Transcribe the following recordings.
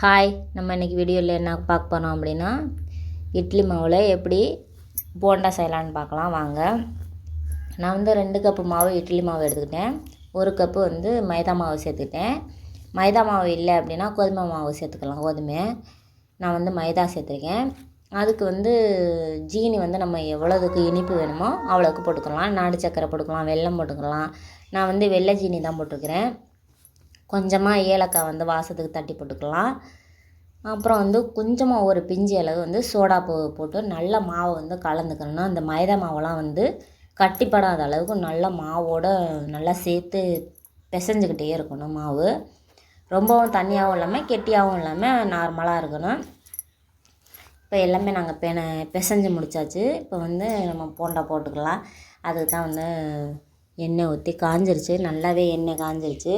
Hi நம்ம இன்றைக்கி வீடியோவில் என்ன பார்க்க போகிறோம் அப்படின்னா இட்லி மாவில் எப்படி போண்டா செய்யலான்னு பார்க்கலாம் வாங்க. நான் வந்து ரெண்டு கப்பு மாவு இட்லி மாவு எடுத்துக்கிட்டேன். ஒரு கப்பு வந்து மைதா மாவு சேர்த்துக்கிட்டேன். மைதா மாவு இல்லை அப்படின்னா கோதுமை மாவு சேர்த்துக்கலாம் கோதுமை. நான் வந்து மைதா சேர்த்துருக்கேன். அதுக்கு வந்து ஜீனி வந்து நம்ம எவ்வளோதுக்கு இனிப்பு வேணுமோ அவ்வளோக்கு போட்டுக்கலாம். நாடு சக்கரை போட்டுக்கலாம் வெல்லம் போட்டுக்கலாம். நான் வந்து வெள்ளை ஜீனி தான் போட்டிருக்கிறேன். கொஞ்சமாக ஏலக்காய் வந்து வாசத்துக்கு தட்டி போட்டுக்கலாம். அப்புறம் வந்து கொஞ்சமாக ஒரு பிஞ்சு அளவு வந்து சோடா போ போட்டு நல்ல மாவை வந்து கலந்துக்கணும். அந்த மைதா மாவெல்லாம் வந்து கட்டிப்படாத அளவுக்கு நல்ல மாவோட நல்லா சேர்த்து பிசைஞ்சுக்கிட்டே இருக்கணும் மாவு. ரொம்பவும் தண்ணியாகவும் இல்லாமல் கெட்டியாகவும் இல்லாமல் நார்மலாக இருக்கணும். இப்போ எல்லாமே நாங்கள் பென பிசைஞ்சு முடித்தாச்சு இப்போ வந்து நம்ம போண்டா போட்டுக்கலாம். அதுக்கு தான் வந்து எண்ணெய் ஊற்றி காஞ்சிருச்சு. நல்லாவே எண்ணெய் காஞ்சிருச்சு.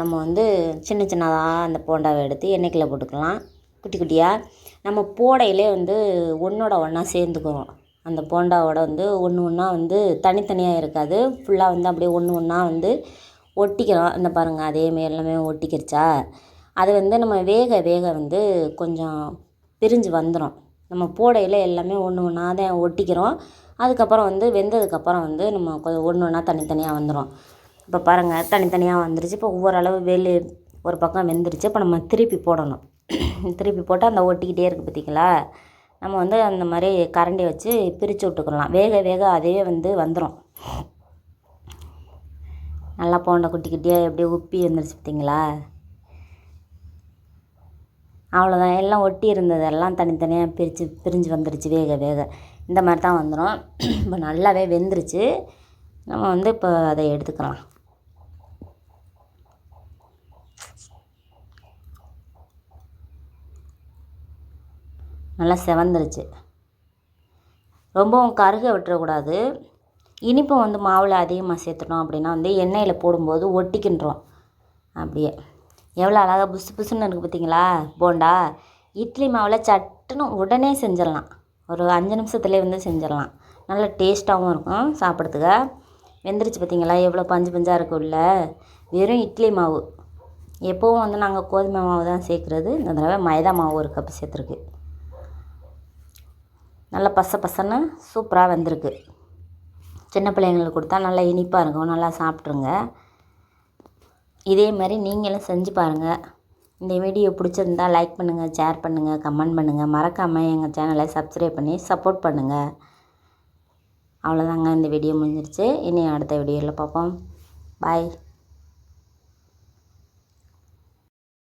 நம்ம வந்து சின்ன சின்னதாக அந்த போண்டாவை எடுத்து எண்ணெய்க்குள்ளே போட்டுக்கலாம். குட்டி குட்டியாக நம்ம போடையிலே வந்து ஒன்றோட ஒன்றா சேர்ந்துக்கிறோம். அந்த போண்டாவோட வந்து ஒன்று ஒன்றா வந்து தனித்தனியாக இருக்காது. ஃபுல்லாக வந்து அப்படியே ஒன்று ஒன்றா வந்து ஒட்டிக்கிறோம். இந்த பாருங்கள் அதேமாரி எல்லாமே ஒட்டிக்கிருச்சா? அது வந்து நம்ம வேக வேக வந்து கொஞ்சம் பிரிஞ்சு வந்துடும் நம்ம போடையில் எல்லாமே ஒன்று ஒன்றா தான் ஒட்டிக்கிறோம். அதுக்கப்புறம் வந்து வெந்ததுக்கப்புறம் வந்து நம்ம கொஞ்சம் ஒன்று ஒன்றா தனித்தனியாக வந்துடும் இப்போ பாருங்கள் தனித்தனியாக வந்துருச்சு. இப்போ ஒவ்வொரு அளவு வெளி ஒரு பக்கம் வெந்துருச்சு. இப்போ நம்ம திருப்பி போடணும். திருப்பி போட்டு அந்த ஒட்டிக்கிட்டே இருக்குது பார்த்திங்களா? நம்ம வந்து அந்த மாதிரி கரண்டி வச்சு பிரித்து விட்டுக்கலாம். வேக வேக அதே வந்து வந்துடும் நல்லா போண்ட குட்டிக்கிட்டே எப்படியே உப்பி வந்துருச்சு பார்த்திங்களா? அவ்வளோதான் எல்லாம் ஒட்டி இருந்ததெல்லாம் தனித்தனியாக பிரித்து பிரிஞ்சு வந்துருச்சு வேக வேக. இந்த மாதிரி தான் வந்துடும் இப்போ நல்லாவே வெந்துருச்சு. நம்ம வந்து இப்போ அதை எடுத்துக்கலாம். நல்லா செவந்துருச்சு. ரொம்பவும் கருக விட்டுறக்கூடாது. இனிப்பு வந்து மாவில் அதிகமாக சேர்த்துட்டோம் அப்படின்னா வந்து எண்ணெயில் போடும்போது ஒட்டிக்கின்றோம் அப்படியே. எவ்வளோ அழகாக புசு புசுன்னு இருக்குது பார்த்தீங்களா போண்டா. இட்லி மாவில் சட்டுன்னு உடனே செஞ்சிடலாம். ஒரு அஞ்சு நிமிஷத்துலேயே வந்து செஞ்சிடலாம். நல்ல டேஸ்ட்டாகவும் இருக்கும் சாப்பிட்றதுக்கு. வெந்துருச்சு பார்த்தீங்களா எவ்வளோ பஞ்சு பஞ்சாக இருக்கு உள்ள. வெறும் இட்லி மாவு. எப்போவும் வந்து நாங்கள் கோதுமை மாவு தான் சேர்க்குறது. இந்த தடவை மைதா மாவு ஒரு கப்பு சேர்த்துருக்கு. நல்லா பச பசன்னு சூப்பராக வந்திருக்கு. சின்ன பிள்ளைங்களுக்கு கொடுத்தா நல்லா இனிப்பாக இருக்கும். நல்லா சாப்பிட்ருங்க இதே மாதிரி நீங்களும் செஞ்சு பாருங்கள் இந்த வீடியோ பிடிச்சிருந்தா லைக் பண்ணுங்கள் ஷேர் பண்ணுங்கள் கமெண்ட் பண்ணுங்கள் மறக்காமல் எங்கள் சேனலை சப்ஸ்கிரைப் பண்ணி சப்போர்ட் பண்ணுங்கள் அவ்வளோதாங்க இந்த வீடியோ முடிஞ்சிருச்சு. இனி அடுத்த வீடியோவில் பார்ப்போம். பாய்